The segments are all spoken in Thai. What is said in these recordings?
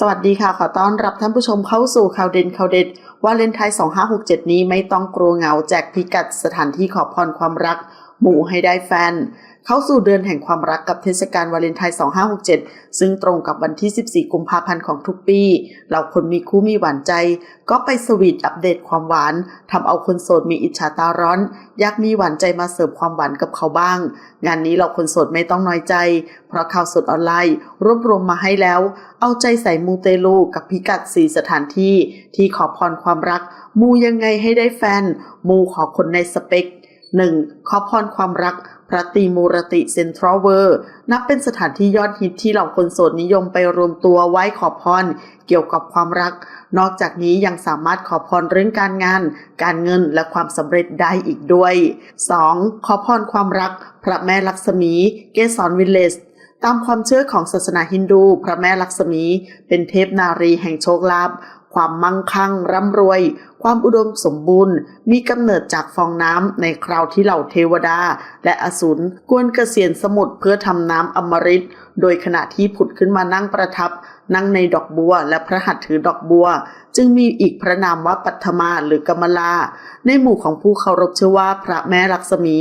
สวัสดีค่ะ ขอต้อนรับท่านผู้ชมเข้าสู่ข่าวเด่นข่าวเด็ดว่าเลนไทย 2567 นี้ไม่ต้องกลัวเหงาแจกพิกัดสถานที่ขอพรความรัก หมู่ให้ได้แฟน เข้าสู่เดือนแห่งความรักกับเทศกาลวาเลนไทน์ 2567 ซึ่งตรงกับวันที่ 14 กุมภาพันธ์ของทุกปี เราคนมีคู่มีหวานใจ ก็ไปสวีทอัปเดตความหวานทำเอาคนโสดมีอิจฉาตาร้อน อยากมีหวานใจมาเสิร์ฟความหวานกับเขาบ้าง งานนี้เราคนโสดไม่ต้องน้อยใจ เพราะข่าวสดออนไลน์ รวบรวมมาให้แล้ว เอาใจใส่มูเตลูกับพิกัดสีสถานที่ ที่ขอพรความรัก มูยังไงให้ได้แฟน มูขอคนในสเปค 1. ขอพรความรัก พระตีมูรติเซ็นทรัลเวอร์ นับเป็นสถานที่ยอดฮิตที่เหล่าคนโสดนิยมไปรวมตัวไหว้ขอพรเกี่ยวกับความรัก นอกจากนี้ยังสามารถขอพรเรื่องการงาน การเงินและความสำเร็จได้อีกด้วย 2. ขอพรความรัก พระแม่ลักษมี เกสรวิลเลจตามความเชื่อของศาสนาฮินดู พระแม่ลักษมี เป็นเทพนารีแห่งโชคลาภความมั่งคั่งร่ำรวย ความอุดมสมบูรณ์ มีกำเนิดจากฟองน้ำในคราวที่เหล่าเทวดา และอสูรกวนเกษียณสมุทรเพื่อทำน้ำอมฤตโดยขณะที่ผุดขึ้นมานั่งประทับ นั่งในดอกบัว และพระหัตถ์ถือดอกบัว จึงมีอีกพระนามว่าปัทมาหรือกมลา ในหมู่ของผู้เคารพเชื่อว่าพระแม่ลักษมี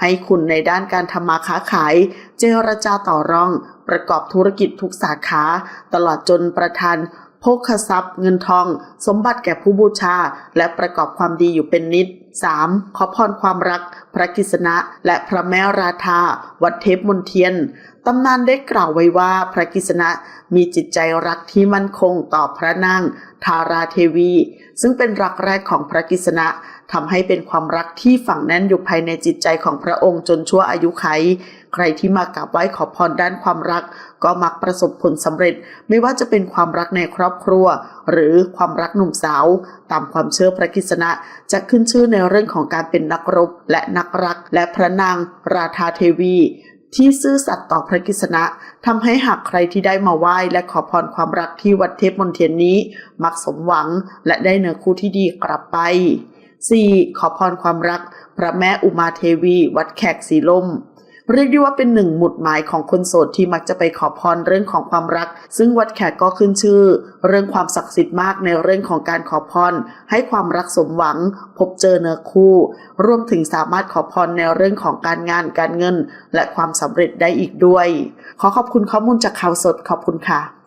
ให้คุณในด้านการทำมาค้าขาย เจรจาต่อรอง ประกอบธุรกิจทุกสาขา ตลอดจนประทาน โภคทรัพย์ เงินทอง สมบัติแก่ผู้บูชา และประกอบความดีอยู่เป็นนิด 3. ขอพรความรัก พระกิษณะ และพระแม่ราธา วัดเทพมนเทียน ตำนานได้กล่าวไว้ว่าพระกิษณะมีจิตใจรักที่มั่นคงต่อพระนางทาราเทวี ซึ่งเป็นรักแรกของพระกิษณะทำให้เป็นความรักที่ฝังแน่นอยู่ภายในจิตใจของพระองค์จนชั่วอายุไข ใครที่มากราบไหว้ขอพรด้านความรัก ก็มักประสบผลสำเร็จ ไม่ว่าจะเป็นความรักในครอบครัว หรือความรักหนุ่มสาว ตามความเชื่อพระกิษณะจะขึ้นชื่อในเรื่องของการเป็นนักรบ และนักรัก และพระนาง ราธาเทวีที่ซื่อสัตย์ต่อพระกิษณะทำให้หากใครที่ได้มาไหว้และขอพรความรักที่วัดเทพมนเทียนนี้ มักสมหวังและได้เนื้อคู่ที่ดีกลับไป 4. ขอพรความรัก พระแม่อุมาเทวี วัดแขกสีลม เรียกได้ว่าเป็นหนึ่งหมุดหมายของคนโสดที่มักจะไปขอพรเรื่องของความรัก ซึ่งวัดแขกก็ขึ้นชื่อ เรื่องความศักดิ์สิทธิ์มากในเรื่องของการขอพร ให้ความรักสมหวัง พบเจอเนื้อคู่ รวมถึงสามารถขอพรในเรื่องของการงานการเงิน และความสำเร็จได้อีกด้วย ขอขอบคุณข้อมูลจากข่าวสดขอบคุณค่ะ